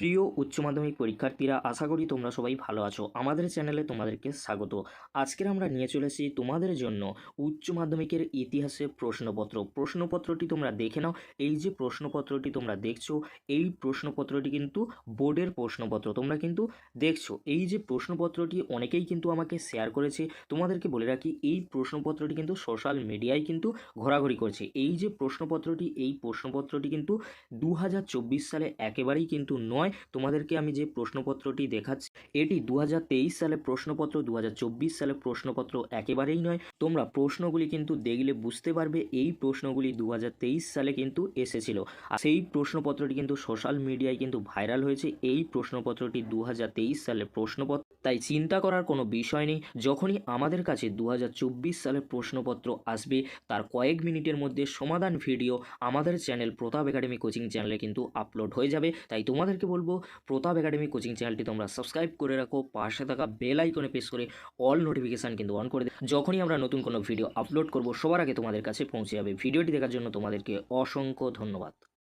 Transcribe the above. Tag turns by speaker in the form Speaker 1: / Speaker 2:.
Speaker 1: প্রিয় উচ্চ মাধ্যমিক পরীক্ষার্থীরা, আশা করি তোমরা সবাই ভালো আছো। আমাদের চ্যানেলে তোমাদেরকে স্বাগত। আজকের আমরা নিয়ে চলেছি তোমাদের জন্য উচ্চ মাধ্যমিকের ইতিহাসে প্রশ্নপত্র। প্রশ্নপত্রটি তোমরা দেখে নাও। এই যে প্রশ্নপত্রটি তোমরা দেখছ, এই প্রশ্নপত্রটি কিন্তু বোর্ডের প্রশ্নপত্র। তোমরা কিন্তু দেখছ, এই যে প্রশ্নপত্রটি অনেকেই কিন্তু আমাকে শেয়ার করেছে। তোমাদেরকে বলে রাখি, এই প্রশ্নপত্রটি কিন্তু সোশ্যাল মিডিয়ায় কিন্তু ঘোরাঘুরি করছে। এই যে প্রশ্নপত্রটি, এই প্রশ্নপত্রটি কিন্তু দু হাজার চব্বিশ সালে একেবারেই কিন্তু নয় তোমাদেরকে আমি যে প্রশ্নপত্রটি দেখাচ্ছি, এটি দু হাজার তেইশ সালে প্রশ্নপত্র, দুহাজার চব্বিশ সালে প্রশ্নপত্র একেবারেই নয়। তোমরা প্রশ্নগুলি কিন্তু দেখলে বুঝতে পারবে, এই প্রশ্নগুলি দু হাজার তেইশ সালে কিন্তু এসেছিল। আর সেই প্রশ্নপত্রটি কিন্তু সোশ্যাল মিডিয়ায় কিন্তু ভাইরাল হয়েছে। এই প্রশ্নপত্রটি দু হাজার তেইশ সালে প্রশ্নপত্র, তাই চিন্তা করার কোনো বিষয় নেই। যখনই আমাদের কাছে দু সালের প্রশ্নপত্র আসবে, তার কয়েক মিনিটের মধ্যে সমাধান ভিডিও আমাদের চ্যানেল প্রতাপ একাডেমি কোচিং চ্যানেলে কিন্তু আপলোড হয়ে যাবে। তাই তোমাদেরকে বলব প্রতাপ একাডেমি কোচিং চ্যানেলটি তোমরা সাবস্ক্রাইব করে রাখো। পাশে থাকা বেল আইকনে প্রেস করে অল নোটিফিকেশান কিন্তু অন করে দেয় যখনই আমরা নতুন কোনো ভিডিও আপলোড করব, সবার আগে তোমাদের কাছে পৌঁছে যাবে। ভিডিওটি দেখার জন্য তোমাদেরকে অসংখ্য ধন্যবাদ।